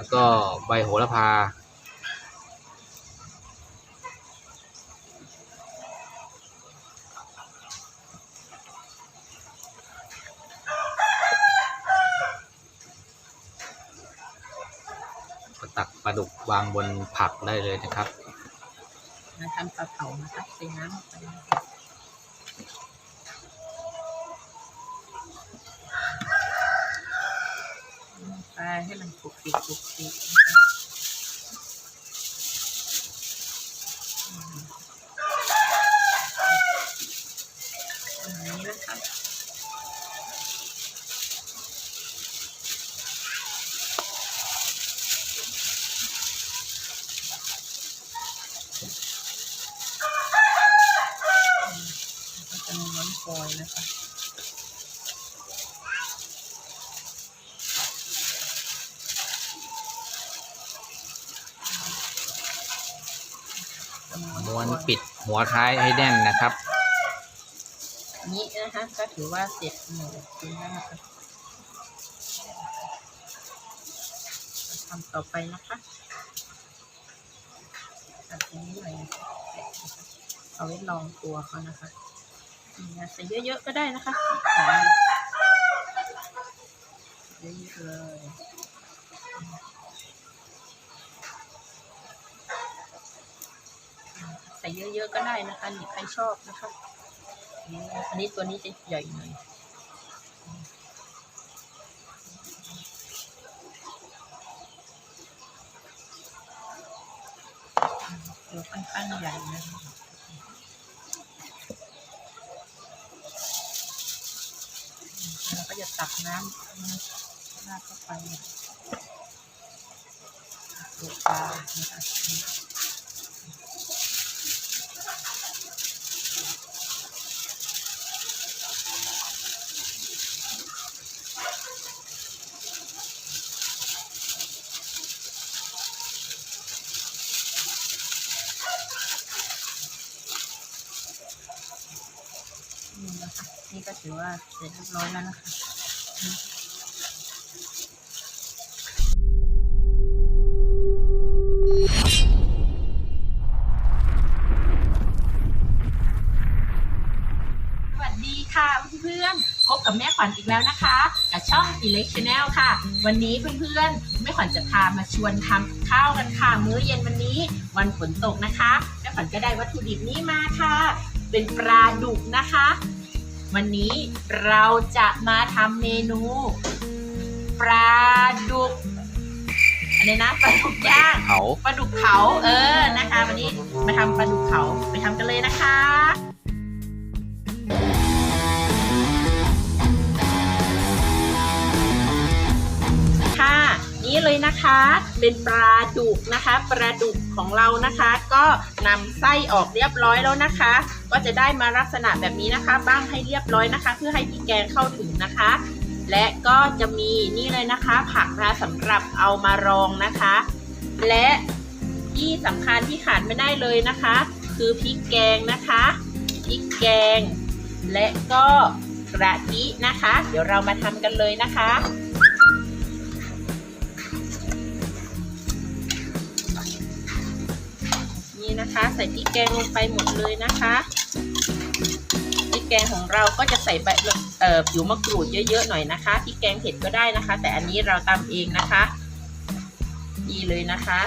แล้วก็ใบโหระพาก็ตักปลาดุกวางบนผักได้เลยนะครับ มาทำปลาเผานะคะใส่น้ำ ลง ม้วนปิดหัวท้ายให้แน่นนะครับนี้นะคะก็ถือว่าเสร็จหนึ่งชิ้นแล้วนะคะทำต่อไปนะคะตัดตรงนี้หน่อยเอาไว้ลองตัวเขานะคะใส่เยอะๆก็ได้นะคะหอมเยอะๆเลย ใส่เยอะๆก็ได้นะคะนี่ใครชอบนะคะอันนี้ตัวนี้จะใหญ่หน่อยตัวค่อนข้างใหญ่นะเราก็จะตักน้ำราดเข้าไปตัวปลานะคะนี่นะคะนี่ก็ ถือว่าเสร็จเรียบร้อยแล้วนะคะสวัสดีค่ะเพื่อนๆพบกับแม่ขวัญอีกแล้วนะคะกับช่อง Elect Channel ค่ะ วันนี้เพื่อนๆแม่ขวัญจะพามาชวนทำข้าวกันค่ะ มื้อเย็นวันนี้วันฝนตกนะคะแม่ขวัญก็ได้วัตถุดิบนี้มาค่ะ เป็นปลาดุกนะคะ วันนี้เราจะมาทำเมนูปลาดุกอะไรนะปลาดุกย่างเขาปลาดุกเผาเออนะคะ วันนี้มาทำปลาดุกเผาไปทำกันเลยนะคะค่ะนี่เลยนะคะ เป็นปลาดุกนะคะปลาดุกของเรานะคะ ก็นำไส้ออกเรียบร้อยแล้วนะคะ ก็จะได้มาลักษณะแบบนี้นะคะบ้างให้เรียบร้อยนะคะ เพื่อให้พี่แกงเข้าถึงนะคะ และก็จะมีนี่เลยนะคะ ผักนะสำหรับเอามารองนะคะ และที่สำคัญที่ขาดไม่ได้เลยนะคะ คือพริกแกงนะคะพริกแกง และก็กระทินะคะ เดี๋ยวเรามาทำกันเลยนะคะ นะคะ ใส่พริกแกงลงไปหมดเลยนะคะพริกแกงของเราก็จะใส่ใบเอ่อผิวมะกรูดเยอะๆหน่อยนะคะพริกแกงเผ็ดก็ได้นะคะ แต่อันนี้เราตำเองนะคะนี่เลยนะคะ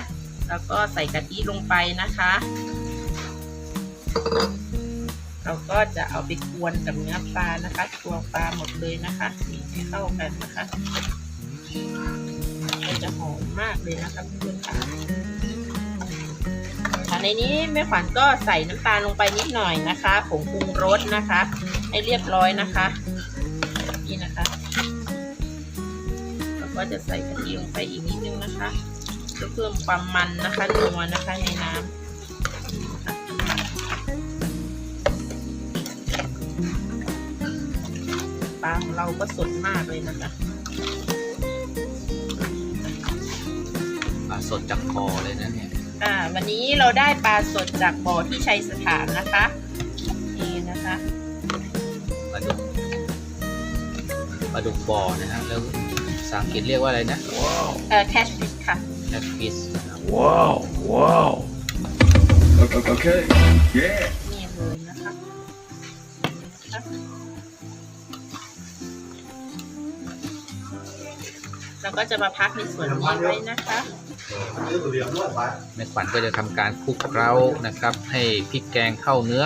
แล้วก็ใส่กะทิลงไปนะคะ เราก็จะเอาไปกวนกับเนื้อปลานะคะตัวปลาหมดเลยนะคะมีให้เข้ากันนะคะก็จะหอมมากเลยนะคะเพื่อนๆค่ะ ในนี้แม่ขวัญก็ใส่น้ำตาลลงไปนิดหน่อยนะคะผงปรุงรสนะคะ ให้เรียบร้อยนะคะ นี่นะคะแล้วก็จะใส่กะทิลงไปอีกนิดนึงนะคะเพื่อเพิ่มความมันนะคะนัวนะคะในน้ำปลาของเราก็สดมากเลยนะคะปลาสดจากคอเลยนะเนี่ย อ่าวันนี้เราได้ปลาสดจากบ่อที่ชัยสถานนะคะนี่นะคะปลาดุกปลาดุกบ่อนะฮะแล้วใสษาอังกฤษเรียกว่าอะไรนะเอ่อ cash fish ค่ะแคทฟิส Wow, wow. Okay, yeah. ก็จะมาพักในส่วนนี้ไว้นะคะแม่ขวัญก็จะทำการคลุกเคล้านะครับ ให้พริกแกงเข้าเนื้อ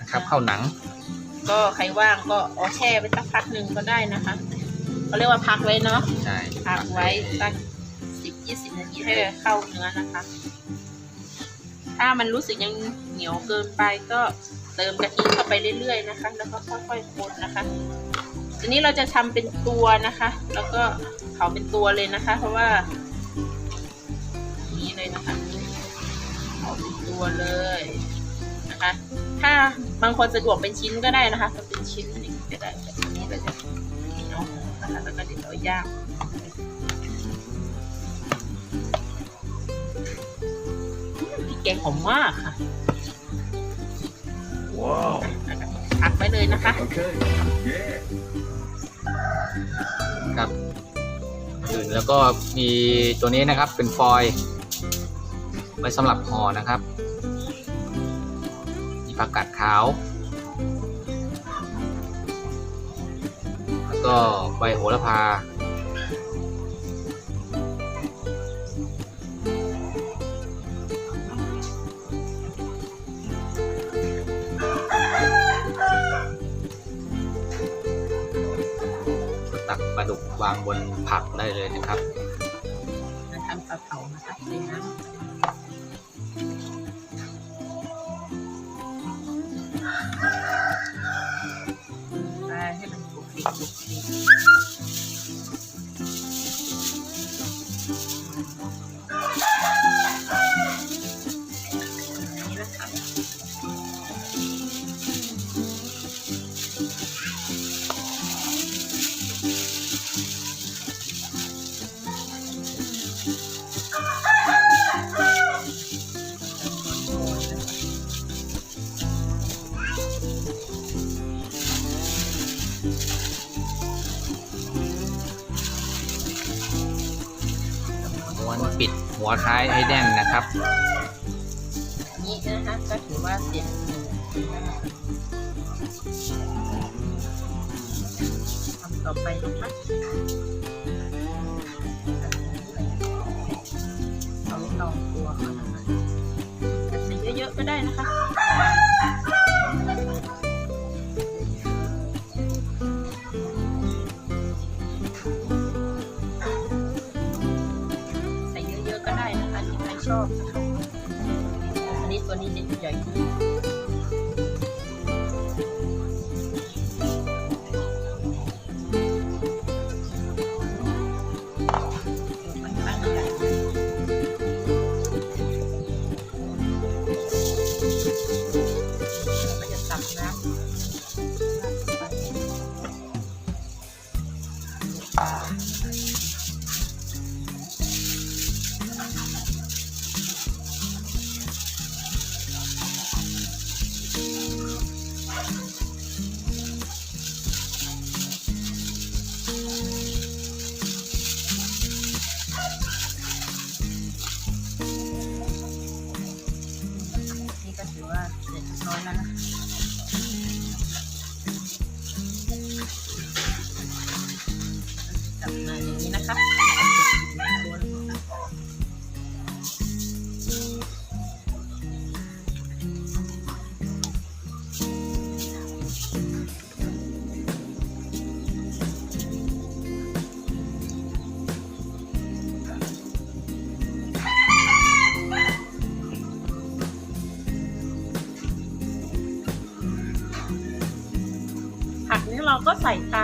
นะครับ เข้าหนัง ก็ใครว่างก็เอาแช่ไว้สักพักหนึ่งก็ได้นะคะเขาเรียกว่าพักไว้เนาะใช่พักไว้สักสิบยี่สิบนาทีให้เข้าเนื้อนะคะ ถ้ามันรู้สึกยังเหนียวเกินไปก็เติมกะทิเข้าไปเรื่อยๆนะคะ แล้วก็ค่อยๆคนนะคะ ทีนี้เราจะทำเป็นตัวนะคะ แล้วก็เผาเป็นตัวเลยนะคะ เพราะว่าอย่างนี้เลยนะคะเผาเป็นตัวเลยนะคะ ถ้าบางคนสะดวกเป็นชิ้นก็ได้นะคะก็เป็นชิ้นอย่างนี้ก็ได้แบบนี้เราจะเหนียวนะคะแล้วก็เดี๋ยวเราย่างพริกแกงหอมมากค่ะ Wow. พักไว้เลยนะคะ Okay, yeah. ครับอื่นแล้วก็มีตัวนี้นะครับเป็นฟอยล์ไว้สำหรับห่อนะครับ มีผักกาดขาว แล้วก็ใบโหระพา ตักปลาดุกวางบนผักได้เลยนะครับทำปลาเผานะคะในน้ำปลาให้มันสุกดิบสุกดิบ ม้วนปิดหัวท้ายให้แน่นนะครับ นี่นะคะก็ถือว่าเสร็จทำต่อไปนะคะเอาลองตัวก่อนนะคะแต่ใส่เยอะๆก็ได้นะคะ ชอบนะคะอันนี้ตัวนี้จะใหญ่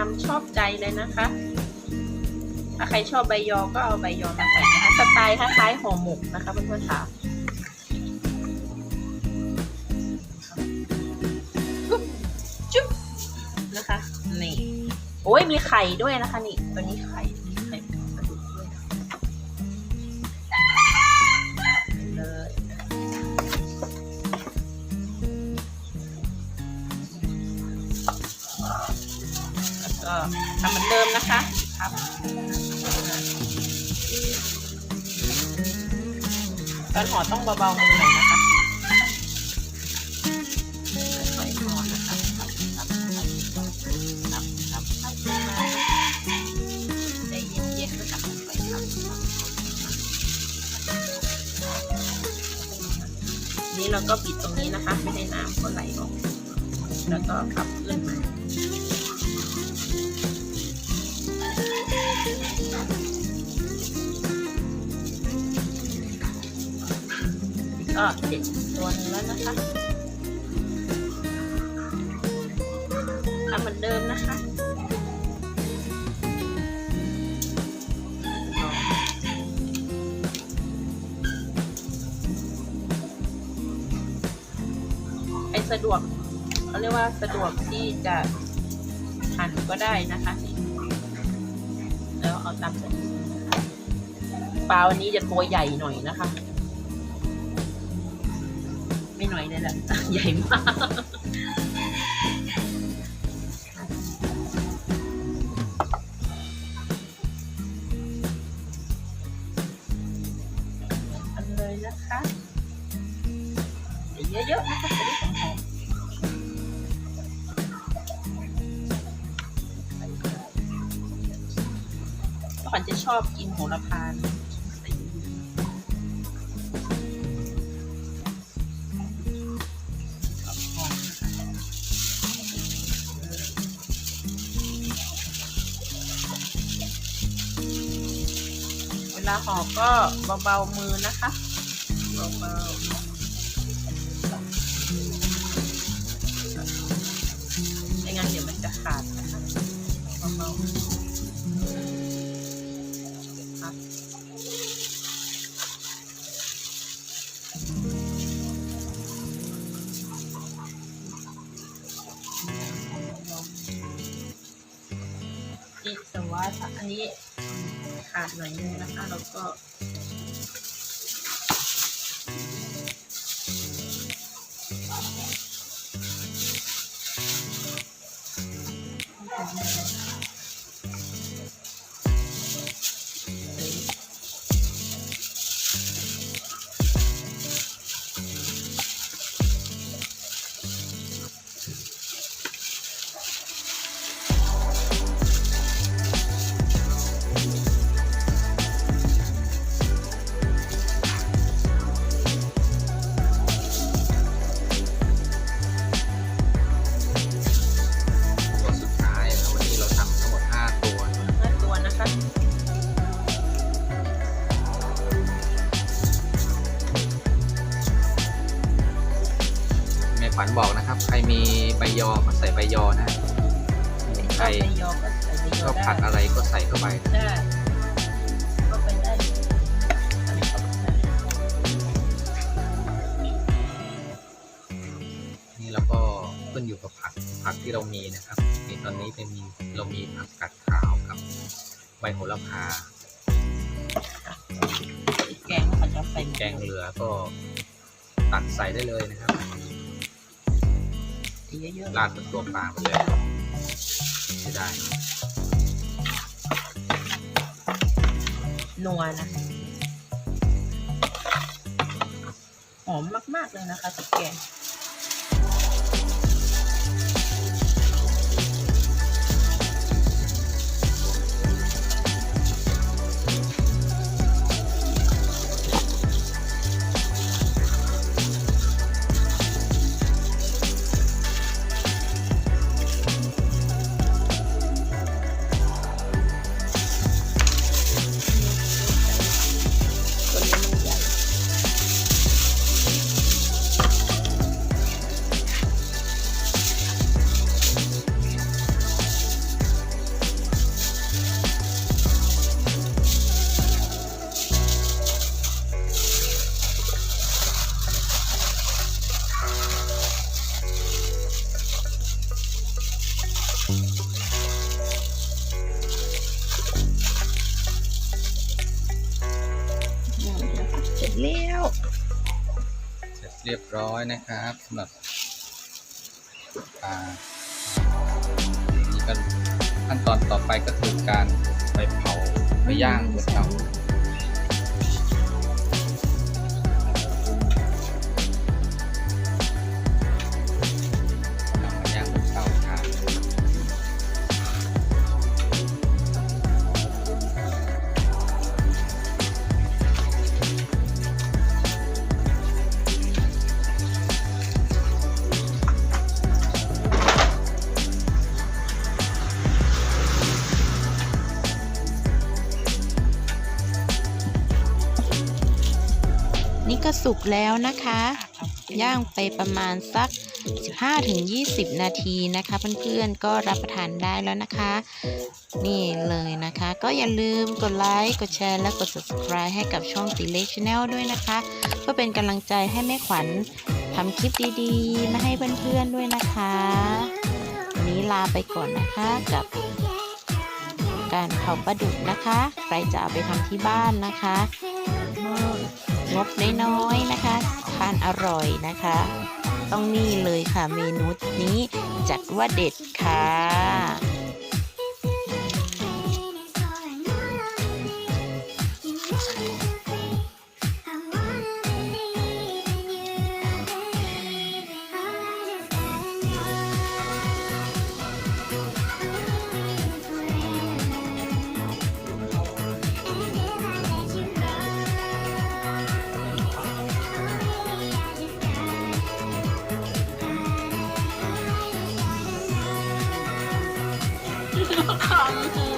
ามชอบใจเลยนะคะ ถ้าใครชอบใบยอ ก็เอาใบยอมาใส่นะคะ สไตล์คล้ายๆห่อหมกนะคะเพื่อนๆค่ะจุ๊บนะคะ นี่ โอ้ยมีไข่ด้วยนะคะ นี่ ตัวนี้ไข่ ตอนห่อต้องเบาๆมือหน่อยนะคะค่อยๆห่อนะคะครับครับครับครับครับใจเย็นๆก็ทำไปครับนี่เราก็ปิดตรงนี้นะคะ ไม่ให้น้ำก็ไหลออก แล้วก็ขับขึ้นมา ก็เด็ดตัวนึงแล้วนะคะทำเหมือนเดิมนะคะไอสะดวกเขาเรียกว่าสะดวกที่จะหั่นก็ได้นะคะแล้วเอาตามสะดวกปลาวันนี้จะตัวใหญ่หน่อยนะคะ หน่อยเลยแหละใหญ่มากอันเลยนะคะเยอะๆนะคะจะได้หอมๆขวัญจะชอบกินโหระพานะ ลาห่อก็เบาๆมือนะคะเบาๆไม่งั้นเดี๋ยวมันจะขาดาดหน่อยนึงนะคะแล้วก็ เข้าไปนะได้ก็ไปได้อันนี้ก็ได้นี่เราก็ขึ้นอยู่กับผักผักที่เรามีนะครับนี่ตอนนี้เป็นเรามีผักกัดขาวกับใบโหระพาแกงเขาจะใส่แกงเหลือก็ตักใส่ได้เลยนะครับเยอะราดบนตัวปลาไปเลยจะได้ นัวนะหอมมาก ๆ เลยนะคะกับแกง นะครับสำหรับปลานี่ก็ขั้นตอนต่อไปก็คือการไปเผาไปย่างบนเตา ก็สุกแล้วนะคะ ย่างไปประมาณสัก 15-20 นาทีนะคะ เพื่อนๆก็รับประทานได้แล้วนะคะ นี่เลยนะคะ ก็อย่าลืมกดไลค์กดแชร์และกด subscribe ให้กับช่องติเล็กชาแนลด้วยนะคะ เพื่อเป็นกำลังใจให้แม่ขวัญทำคลิปดีๆ มาให้เพื่อนๆด้วยนะคะวันนี้ลาไปก่อนนะคะกับการเผาปลาดุกนะคะ ใครจะเอาไปทำที่บ้านนะคะ งบน้อยๆนะคะ ทานอร่อยนะคะ ต้องนี่เลยค่ะเมนูนี้จัดว่าเด็ดค่ะ Ang.